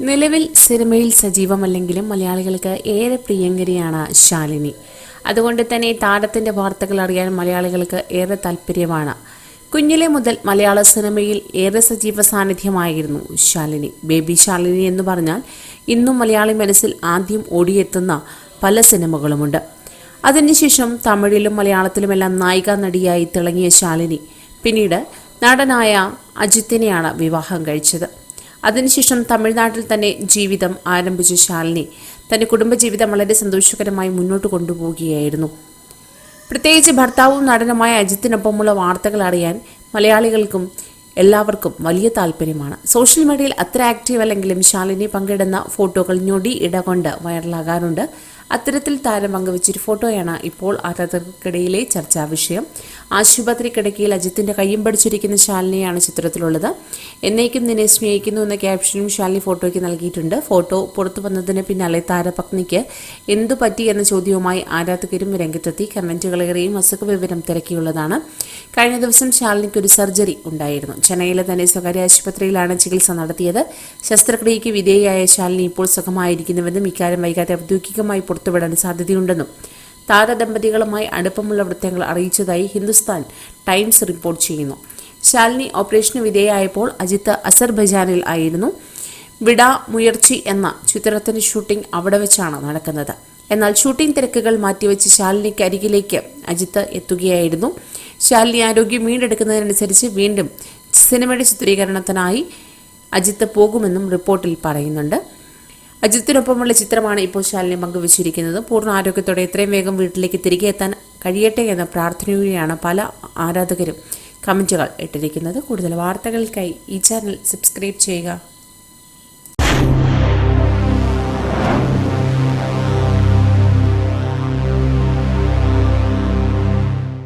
നിലവിൽ സിനിമയിൽ സജീവമല്ലെങ്കിലും മലയാളികൾക്ക് ഏറെ പ്രിയങ്കരിയാണ് ശാലിനി. അതുകൊണ്ട് തന്നെ താരത്തിന്റെ വാർത്തകൾ അറിയാൻ മലയാളികൾക്ക് ഏറെ താല്പര്യമാണ്. കുഞ്ഞിലെ മുതൽ മലയാള സിനിമയിൽ ഏറെ സജീവ സാന്നിധ്യമായിരുന്നു ശാലിനി. ബേബി ശാലിനി എന്ന് പറഞ്ഞാൽ ഇന്നും മലയാളി മനസ്സിൽ ആദ്യം ഓടിയെത്തുന്ന പല സിനിമകളുമുണ്ട്. അതിനുശേഷം തമിഴിലും മലയാളത്തിലുമെല്ലാം നായിക നടിയായി തിളങ്ങിയ ശാലിനി. പിന്നീട് നടനായ അജിത്തിനെയാണ് വിവാഹം കഴിച്ചത്. അതിനുശേഷം തമിഴ്നാട്ടിൽ തന്നെ ജീവിതം ആരംഭിച്ച ശാലിനി തന്റെ കുടുംബജീവിതം വളരെ സന്തോഷകരമായി മുന്നോട്ട് കൊണ്ടുപോവുകയായിരുന്നു. പ്രത്യേകിച്ച് ഭർത്താവും നടനുമായ അജിത്തിനൊപ്പമുള്ള വാർത്തകൾ അറിയാൻ മലയാളികൾക്കും എല്ലാവർക്കും വലിയ താല്പര്യമാണ്. സോഷ്യൽ മീഡിയയിൽ അത്ര ആക്റ്റീവ് അല്ലെങ്കിലും ശാലിനി പങ്കിടുന്ന ഫോട്ടോകൾ ഞൊടി ഇടകൊണ്ട് വൈറലാകാറുണ്ട്. അത്തരത്തിൽ താരം പങ്കുവച്ചൊരു ഫോട്ടോയാണ് ഇപ്പോൾ ആരാധകർക്കിടയിലെ ചർച്ചാ വിഷയം. ആശുപത്രി കിടക്കയിൽ അജിത്തിന്റെ കയ്യും പഠിച്ചിരിക്കുന്ന ശാലിനിയാണ് ചിത്രത്തിലുള്ളത്. എന്നേക്കും നിന്നെ സ്നേഹിക്കുന്നു എന്ന ക്യാപ്ഷനും ശാലിനി ഫോട്ടോയ്ക്ക് നൽകിയിട്ടുണ്ട്. ഫോട്ടോ പുറത്തു വന്നതിന് പിന്നാലെ താരപത്നിക്ക് എന്തു പറ്റി എന്ന ചോദ്യവുമായി ആരാധകരും രംഗത്തെത്തി. കമന്റുകളേറെയും അസുഖ വിവരം തിരക്കിയുള്ളതാണ്. കഴിഞ്ഞ ദിവസം ശാലിനിക്ക് ഒരു സർജറി ഉണ്ടായിരുന്നു. ചെന്നൈയിലെ തന്നെ സ്വകാര്യ ആശുപത്രിയിലാണ് ചികിത്സ നടത്തിയത്. ശസ്ത്രക്രിയയ്ക്ക് വിധേയയായ ശാലിനി ഇപ്പോൾ സുഖമായിരിക്കുന്നുവെന്നും ഇക്കാര്യം വൈകാതെ ഔദ്യോഗികമായി പുറത്തുവിടാൻ സാധ്യതയുണ്ടെന്നും താരദമ്പതികളുമായി അടുപ്പമുള്ള വൃത്തങ്ങൾ അറിയിച്ചതായി ഹിന്ദുസ്ഥാൻ ടൈംസ് റിപ്പോർട്ട് ചെയ്യുന്നു. ശാലിനി ഓപ്പറേഷന് വിധേയയായപ്പോൾ അജിത്ത് അസർബൈജാനിൽ ആയിരുന്നു. വിട മുയർച്ചി എന്ന ചിത്രത്തിന്റെ ഷൂട്ടിംഗ് അവിടെ വെച്ചാണ് നടക്കുന്നത്. എന്നാൽ ഷൂട്ടിംഗ് തിരക്കുകൾ മാറ്റിവെച്ച് ശാലിനിക്ക് അരികിലേക്ക് അജിത്ത് എത്തുകയായിരുന്നു. ശാലിനി ആരോഗ്യം വീണ്ടെടുക്കുന്നതിനനുസരിച്ച് വീണ്ടും സിനിമയുടെ ചിത്രീകരണത്തിനായി അജിത്ത് പോകുമെന്നും റിപ്പോർട്ടിൽ പറയുന്നുണ്ട്. അജിത്തിനൊപ്പമുള്ള ചിത്രമാണ് ഇപ്പോൾ ശാലിനി പങ്കുവച്ചിരിക്കുന്നത്. പൂർണ ആരോഗ്യത്തോടെ എത്രയും വേഗം വീട്ടിലേക്ക് തിരികെ എത്താൻ കഴിയട്ടെ എന്ന പ്രാർത്ഥനയോടെയാണ് പല ആരാധകരും കമന്റുകൾ ഇട്ടിരിക്കുന്നത്. കൂടുതൽ വാർത്തകൾക്കായി ഈ ചാനൽ സബ്സ്ക്രൈബ് ചെയ്യുക.